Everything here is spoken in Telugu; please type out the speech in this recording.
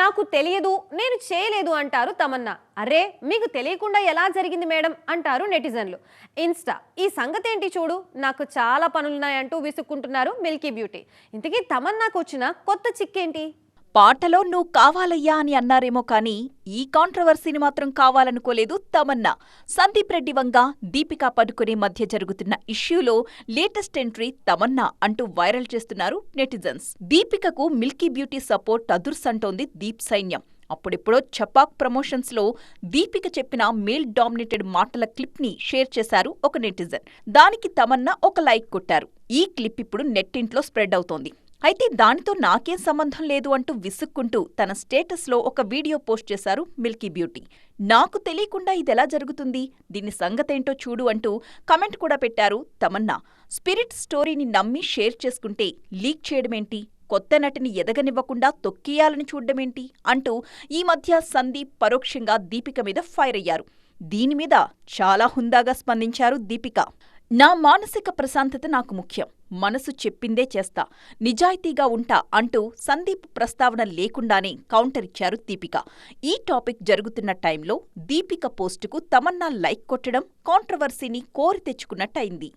నాకు తెలియదు నేను చేయలేదు అంటారు తమన్నా. అరే మీకు తెలియకుండా ఎలా జరిగింది మేడం? అంటారు నెటిజన్లు. ఇన్స్టా ఈ సంగతి ఏంటి చూడు? నాకు చాలా పనులున్నాయంటూ విసుక్కుంటున్నారు మిల్కీ బ్యూటీ. ఇంతకీ తమన్నాకు వచ్చిన కొత్త చిక్కేంటి? పాటలో నువ్వు కావాలయ్యా అని అన్నారేమో కానీ ఈ కాంట్రవర్సీని మాత్రం కావాలనుకోలేదు తమన్నా. సందీప్ రెడ్డి వంగ దీపికా పడుకునే మధ్య జరుగుతున్న ఇష్యూలో లేటెస్ట్ ఎంట్రీ తమన్నా అంటూ వైరల్ చేస్తున్నారు నెటిజన్స్. దీపికకు మిల్కీ బ్యూటీ సపోర్ట్ అదుర్సంటోంది దీప్ సైన్యం. అప్పుడెప్పుడో చపాక్ ప్రమోషన్స్లో దీపిక చెప్పిన మేల్ డామినేటెడ్ మాటల క్లిప్ని షేర్ చేశారు ఒక నెటిజన్. దానికి తమన్నా ఒక లైక్ కొట్టారు. ఈ క్లిప్ ఇప్పుడు నెట్టింట్లో స్ప్రెడ్ అవుతోంది. అయితే దానితో నాకేం సంబంధం లేదు అంటూ విసుక్కుంటూ తన స్టేటస్లో ఒక వీడియో పోస్ట్ చేశారు మిల్కీ బ్యూటీ. నాకు తెలియకుండా ఇదెలా జరుగుతుంది? దీని సంగతేంటో చూడు అంటూ కమెంట్ కూడా పెట్టారు తమన్నా. స్పిరిట్ స్టోరీని నమ్మి షేర్ చేసుకుంటే లీక్ చేయడమేంటి? కొత్త నటిని ఎదగనివ్వకుండా తొక్కియాలని చూడ్డమేంటి? అంటూ ఈ మధ్య సందీప్ పరోక్షంగా దీపిక మీద ఫైర్ అయ్యారు. దీనిమీద చాలా హుందాగా స్పందించారు దీపిక. నా మానసిక ప్రశాంతత నాకు ముఖ్యం. మనసు చెప్పిందే చేస్తా. నిజాయితీగా ఉంటా అంటూ సందీప్ ప్రస్తావన లేకుండానే కౌంటర్ ఇచ్చారు దీపిక. ఈ టాపిక్ జరుగుతున్న టైంలో దీపిక పోస్టుకు తమన్నా లైక్ కొట్టడం కాంట్రవర్సీని కోరి తెచ్చుకున్నట్టయింది.